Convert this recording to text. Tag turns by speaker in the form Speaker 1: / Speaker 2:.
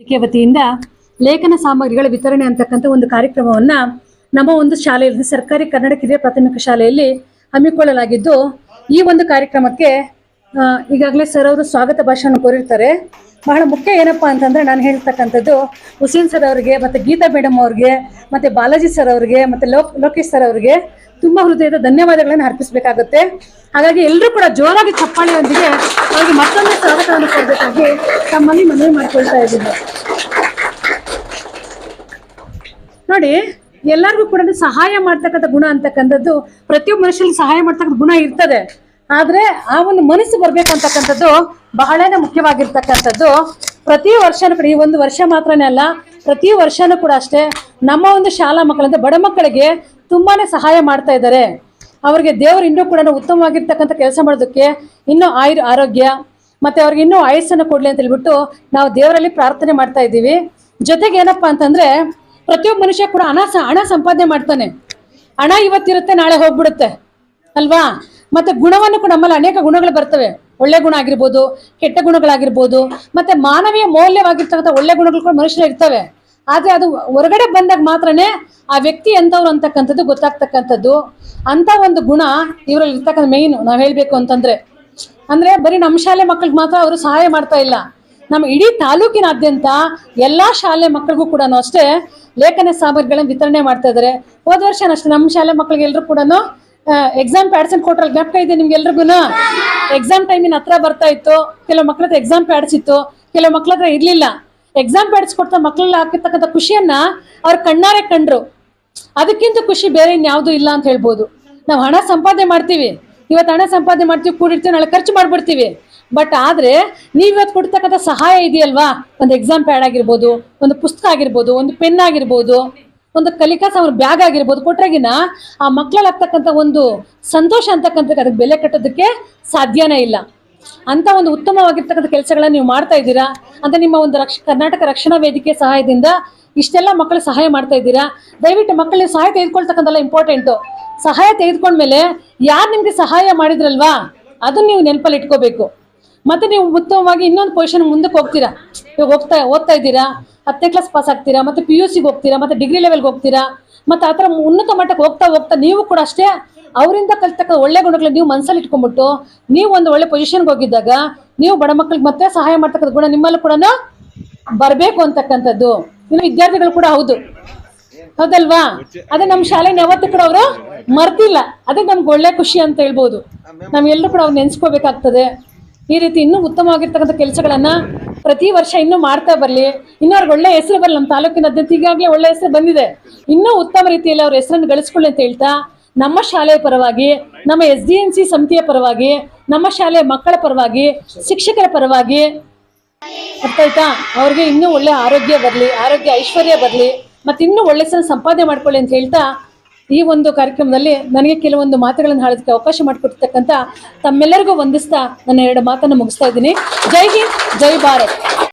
Speaker 1: ವೇದಿಕೆ ವತಿಯಿಂದ ಲೇಖನ ಸಾಮಗ್ರಿಗಳ ವಿತರಣೆ ಅಂತಕ್ಕಂಥ ಒಂದು ಕಾರ್ಯಕ್ರಮವನ್ನ ನಮ್ಮ ಒಂದು ಶಾಲೆಯಲ್ಲಿ, ಸರ್ಕಾರಿ ಕನ್ನಡ ಕಿರಿಯ ಪ್ರಾಥಮಿಕ ಶಾಲೆಯಲ್ಲಿ ಹಮ್ಮಿಕೊಳ್ಳಲಾಗಿದ್ದು, ಈ ಒಂದು ಕಾರ್ಯಕ್ರಮಕ್ಕೆ ಈಗಾಗಲೇ ಸರ್ ಅವರು ಸ್ವಾಗತ ಭಾಷಣ ಕೋರಿರ್ತಾರೆ. ಬಹಳ ಮುಖ್ಯ ಏನಪ್ಪಾ ಅಂತಂದ್ರೆ ನಾನು ಹೇಳ್ತಕ್ಕಂಥದ್ದು ಹುಸೇನ್ ಸರ್ ಅವ್ರಿಗೆ ಮತ್ತೆ ಗೀತಾ ಮೇಡಮ್ ಅವ್ರಿಗೆ ಮತ್ತೆ ಬಾಲಾಜಿ ಸರ್ ಅವ್ರಿಗೆ ಮತ್ತೆ ಲೋಕ್ ಲೋಕೇಶ್ ಸರ್ ಅವ್ರಿಗೆ ತುಂಬಾ ಹೃದಯದ ಧನ್ಯವಾದಗಳನ್ನು ಅರ್ಪಿಸಬೇಕಾಗುತ್ತೆ. ಹಾಗಾಗಿ ಎಲ್ಲರೂ ಕೂಡ ಜೋರಾಗಿ ಚಪ್ಪಾಳೆಯೊಂದಿಗೆ ಅವ್ರಿಗೆ ಮತ್ತೊಮ್ಮೆ ಸ್ವಾಗತವನ್ನು ಕೊಡಬೇಕಾಗಿ ತಮ್ಮಲ್ಲಿ ಮನವಿ ಮಾಡ್ಕೊಳ್ತಾ ಇದ್ದೀನಿ. ನೋಡಿ, ಎಲ್ಲರಿಗೂ ಕೂಡ ಸಹಾಯ ಮಾಡ್ತಕ್ಕಂಥ ಗುಣ ಅಂತಕ್ಕಂಥದ್ದು, ಪ್ರತಿಯೊಬ್ಬ ಮನುಷ್ಯನಿಗೆ ಸಹಾಯ ಮಾಡ್ತಕ್ಕಂಥ ಗುಣ ಇರ್ತದೆ. ಆದ್ರೆ ಆ ಒಂದು ಮನಸ್ಸು ಬರ್ಬೇಕು ಅಂತಕ್ಕಂಥದ್ದು ಬಹಳನೇ ಮುಖ್ಯವಾಗಿರ್ತಕ್ಕಂಥದ್ದು ಪ್ರತಿ ವರ್ಷನೂ ಕೂಡ, ಈ ಒಂದು ವರ್ಷ ಮಾತ್ರನೇ ಅಲ್ಲ, ಪ್ರತಿ ವರ್ಷನೂ ಕೂಡ ಅಷ್ಟೇ ನಮ್ಮ ಒಂದು ಶಾಲಾ ಮಕ್ಕಳಂದ್ರೆ ಬಡ ಮಕ್ಕಳಿಗೆ ತುಂಬಾ ಸಹಾಯ ಮಾಡ್ತಾ ಇದ್ದಾರೆ. ಅವರಿಗೆ ದೇವರು ಇನ್ನೂ ಕೂಡ ಉತ್ತಮವಾಗಿರ್ತಕ್ಕಂಥ ಕೆಲಸ ಮಾಡೋದಕ್ಕೆ ಇನ್ನೂ ಆಯುರ್ ಆರೋಗ್ಯ, ಮತ್ತು ಅವ್ರಿಗೆ ಇನ್ನೂ ಆಯಸ್ಸನ್ನು ಕೊಡಲಿ ಅಂತ ಹೇಳ್ಬಿಟ್ಟು ನಾವು ದೇವರಲ್ಲಿ ಪ್ರಾರ್ಥನೆ ಮಾಡ್ತಾ ಇದ್ದೀವಿ. ಜೊತೆಗೆ ಏನಪ್ಪಾ ಅಂತಂದರೆ, ಪ್ರತಿಯೊಬ್ಬ ಮನುಷ್ಯ ಕೂಡ ಹಣ ಹಣ ಸಂಪಾದನೆ ಮಾಡ್ತಾನೆ. ಹಣ ಇವತ್ತಿರುತ್ತೆ, ನಾಳೆ ಹೋಗ್ಬಿಡುತ್ತೆ. ಅಲ್ವಾ? ಮತ್ತು ಗುಣವನ್ನು ಕೂಡ ನಮ್ಮಲ್ಲಿ ಅನೇಕ ಗುಣಗಳು ಬರ್ತವೆ. ಒಳ್ಳೆ ಗುಣ ಆಗಿರ್ಬೋದು, ಕೆಟ್ಟ ಗುಣಗಳಾಗಿರ್ಬೋದು, ಮತ್ತೆ ಮಾನವೀಯ ಮೌಲ್ಯವಾಗಿರ್ತಕ್ಕಂಥ ಒಳ್ಳೆ ಗುಣಗಳು ಕೂಡ ಮನುಷ್ಯರು ಇರ್ತವೆ. ಆದ್ರೆ ಅದು ಹೊರಗಡೆ ಬಂದಾಗ ಮಾತ್ರನೇ ಆ ವ್ಯಕ್ತಿ ಎಂಥವ್ರು ಅಂತಕ್ಕಂಥದ್ದು ಗೊತ್ತಾಗ್ತಕ್ಕಂಥದ್ದು. ಅಂತ ಒಂದು ಗುಣ ಇವರಲ್ಲಿ ಇರ್ತಕ್ಕಂಥ ಮೇಯ್ನು ನಾವು ಹೇಳ್ಬೇಕು ಅಂತಂದ್ರೆ. ಅಂದ್ರೆ ಬರೀ ನಮ್ಮ ಶಾಲೆ ಮಕ್ಕಳಿಗೆ ಮಾತ್ರ ಅವರು ಸಹಾಯ ಮಾಡ್ತಾ ಇಲ್ಲ. ನಮ್ಮ ಇಡೀ ತಾಲೂಕಿನಾದ್ಯಂತ ಎಲ್ಲಾ ಶಾಲೆ ಮಕ್ಕಳಿಗೂ ಕೂಡ ಅಷ್ಟೇ ಲೇಖನ ಸಾಮಗ್ರಿಗಳನ್ನ ವಿತರಣೆ ಮಾಡ್ತಾ ಇದ್ದಾರೆ ಹೋದ ವರ್ಷ ಅಷ್ಟೇ ನಮ್ಮ ಶಾಲೆ ಮಕ್ಕಳಿಗೆ ಎಲ್ಲರೂ ಕೂಡ ಎಕ್ಸಾಮ್ ಪ್ಯಾಡ್ಸ್ ಅಂತ ಕೊಟ್ರಲ್ಲಿ, ಜ್ಞಾಪಕ ಇದೆ ನಿಮ್ಗೆ ಎಲ್ರಿಗೂ ಎಕ್ಸಾಮ್ ಟೈಮಿನ ಹತ್ರ ಬರ್ತಾ ಇತ್ತು, ಕೆಲವು ಮಕ್ಳ ಎಕ್ಸಾಮ್ ಪ್ಯಾಡ್ಸ್ ಇತ್ತು, ಕೆಲವು ಮಕ್ಳ ಹತ್ರ ಇರ್ಲಿಲ್ಲ. ಎಕ್ಸಾಮ್ ಪ್ಯಾಡ್ಸ್ ಕೊಡ್ತಾ ಮಕ್ಕಳಲ್ಲಿ ಹಾಕಿರ್ತಕ್ಕಂಥ ಖುಷಿಯನ್ನ ಅವ್ರ ಕಣ್ಣಾರೆ ಕಂಡ್ರು. ಅದಕ್ಕಿಂತ ಖುಷಿ ಬೇರೆ ಇನ್ಯಾವುದೂ ಇಲ್ಲ ಅಂತ ಹೇಳ್ಬೋದು. ನಾವು ಹಣ ಸಂಪಾದನೆ ಮಾಡ್ತೀವಿ. ಇವತ್ತು ಹಣ ಸಂಪಾದನೆ ಮಾಡ್ತೀವಿ, ಕೂಡಿರ್ತೀವಿ, ನಾಳೆ ಖರ್ಚು ಮಾಡ್ಬಿಡ್ತೀವಿ. ಬಟ್ ಆದ್ರೆ ನೀವ್ ಇವತ್ತು ಕೊಡ್ತಕ್ಕಂಥ ಸಹಾಯ ಇದೆಯಲ್ವಾ? ಒಂದು ಎಕ್ಸಾಮ್ ಪ್ಯಾಡ್ ಆಗಿರ್ಬೋದು, ಒಂದು ಪುಸ್ತಕ ಆಗಿರ್ಬೋದು, ಒಂದು ಪೆನ್ ಆಗಿರ್ಬೋದು. ಒಂದು ಕಲಿಕಾ ಸಾಮಾನು ಬ್ಯಾಗ್ ಆಗಿರ್ಬೋದು, ಕೊಟ್ರಾಗಿನ ಆ ಮಕ್ಕಳಲ್ಲಿ ಆಗ್ತಕ್ಕಂಥ ಒಂದು ಸಂತೋಷ ಅಂತಕ್ಕಂಥ ಅದಕ್ಕೆ ಬೆಲೆ ಕಟ್ಟೋದಕ್ಕೆ ಸಾಧ್ಯನೇ ಇಲ್ಲ. ಅಂತ ಒಂದು ಉತ್ತಮವಾಗಿರ್ತಕ್ಕಂಥ ಕೆಲಸಗಳನ್ನ ನೀವು ಮಾಡ್ತಾ ಇದ್ದೀರಾ? ಅಂತ ನಿಮ್ಮ ಒಂದು ರಕ್ಷ, ಕರ್ನಾಟಕ ರಕ್ಷಣಾ ವೇದಿಕೆ ಸಹಾಯದಿಂದ ಇಷ್ಟೆಲ್ಲ ಮಕ್ಕಳು ಸಹಾಯ ಮಾಡ್ತಾ ಇದ್ದೀರಾ? ದಯವಿಟ್ಟು ಮಕ್ಕಳು ನೀವು ಸಹಾಯ ತೆಗೆದುಕೊಳ್ತಕ್ಕಂಥಲ್ಲ ಇಂಪಾರ್ಟೆಂಟು ಸಹಾಯ ತೆಗೆದುಕೊಂಡ್ಮೇಲೆ ಯಾರು ನಿಮಗೆ ಸಹಾಯ ಮಾಡಿದ್ರಲ್ವಾ? ಅದನ್ನ ನೀವು ನೆನಪಲ್ಲಿ ಇಟ್ಕೋಬೇಕು. ಮತ್ತೆ ನೀವು ಉತ್ತಮವಾಗಿ ಇನ್ನೊಂದು ಪೊಸಿಷನ್ ಮುಂದಕ್ಕೆ ಹೋಗ್ತೀರಾ? ಇವಾಗ ಹೋಗ್ತಾ, ಓದ್ತಾ ಇದ್ದೀರಾ? ಹತ್ತನೇ ಕ್ಲಾಸ್ ಪಾಸ್ ಆಗ್ತೀರಾ? ಮತ್ತೆ ಪಿ ಯು ಸಿಗೆ ಹೋಗ್ತೀರಾ? ಮತ್ತೆ ಡಿಗ್ರಿ ಲೆವೆಲ್ಗೆ ಹೋಗ್ತೀರಾ? ಮತ್ತೆ ಆ ಥರ ಉನ್ನತ ಮಟ್ಟಕ್ಕೆ ಹೋಗ್ತಾ ಹೋಗ್ತಾ ನೀವು ಕೂಡ ಅಷ್ಟೇ ಅವರಿಂದ ಕಲಿತಕ್ಕ ಒಳ್ಳೆ ಗುಣಗಳನ್ನ ನೀವು ಮನಸ್ಸಲ್ಲಿ ಇಟ್ಕೊಂಡ್ಬಿಟ್ಟು ನೀವು ಒಂದು ಒಳ್ಳೆ ಪೊಸಿಷನ್ಗೆ ಹೋಗಿದ್ದಾಗ ನೀವು ಬಡ ಮಕ್ಕಳಿಗೆ ಮತ್ತೆ ಸಹಾಯ ಮಾಡ್ತಕ್ಕಂಥ ಗುಣ ನಿಮ್ಮಲ್ಲೂ ಕೂಡ ಬರಬೇಕು ಅಂತಕ್ಕಂಥದ್ದು. ಇನ್ನು ವಿದ್ಯಾರ್ಥಿಗಳು ಕೂಡ ಹೌದು. ಹೌದಲ್ವಾ? ಅದೇ ನಮ್ಮ ಶಾಲೆನ ಯಾವತ್ತೂ ಕೂಡ ಅವರು ಮರ್ತಿಲ್ಲ. ಅದೇ ನಮ್ಗೆ ಒಳ್ಳೆ ಖುಷಿ ಅಂತ ಹೇಳ್ಬೋದು. ನಾವೆಲ್ಲರೂ ಕೂಡ ಅವ್ರು ನೆನ್ಸ್ಕೋಬೇಕಾಗ್ತದೆ. ಈ ರೀತಿ ಇನ್ನೂ ಉತ್ತಮವಾಗಿರ್ತಕ್ಕಂಥ ಕೆಲಸಗಳನ್ನ ಪ್ರತಿ ವರ್ಷ ಇನ್ನೂ ಮಾಡ್ತಾ ಬರಲಿ. ಇನ್ನೂ ಅವ್ರಿಗೆ ಒಳ್ಳೆ ಹೆಸರು ಬರಲಿ ನಮ್ಮ ತಾಲೂಕಿನಾದ್ಯಂತ ಈಗಾಗಲೇ ಒಳ್ಳೆ ಹೆಸರು ಬಂದಿದೆ. ಇನ್ನೂ ಉತ್ತಮ ರೀತಿಯಲ್ಲಿ ಅವ್ರ ಹೆಸರನ್ನು ಗಳಿಸ್ಕೊಳ್ಳಿ ಅಂತ ಹೇಳ್ತಾ, ನಮ್ಮ ಶಾಲೆಯ ಪರವಾಗಿ, ನಮ್ಮ ಎಸ್ ಡಿ ಎನ್ ಸಿ ಸಮಿತಿಯ ಪರವಾಗಿ, ನಮ್ಮ ಶಾಲೆಯ ಮಕ್ಕಳ ಪರವಾಗಿ, ಶಿಕ್ಷಕರ ಪರವಾಗಿ ಆಯ್ತಾ ಅವ್ರಿಗೆ ಇನ್ನೂ ಒಳ್ಳೆ ಆರೋಗ್ಯ ಬರಲಿ, ಆರೋಗ್ಯ ಐಶ್ವರ್ಯ ಬರಲಿ ಮತ್ತೆ ಇನ್ನೂ ಒಳ್ಳೆ ಸಲ ಸಂಪಾದನೆ ಮಾಡ್ಕೊಳ್ಳಿ ಅಂತ ಹೇಳ್ತಾ ಈ ಒಂದು ಕಾರ್ಯಕ್ರಮದಲ್ಲಿ ನನಗೆ ಕೆಲವೊಂದು ಮಾತುಗಳನ್ನು ಹಾಡೋದಕ್ಕೆ ಅವಕಾಶ ಮಾಡಿಕೊಟ್ಟಿರ್ತಕ್ಕಂಥ ತಮ್ಮೆಲ್ಲರಿಗೂ ವಂದಿಸ್ತಾ ನನ್ನ ಎರಡು ಮಾತನ್ನು ಮುಗಿಸ್ತಾ ಇದ್ದೀನಿ. ಜೈ ಹಿಂದ್, ಜೈ ಭಾರತ್.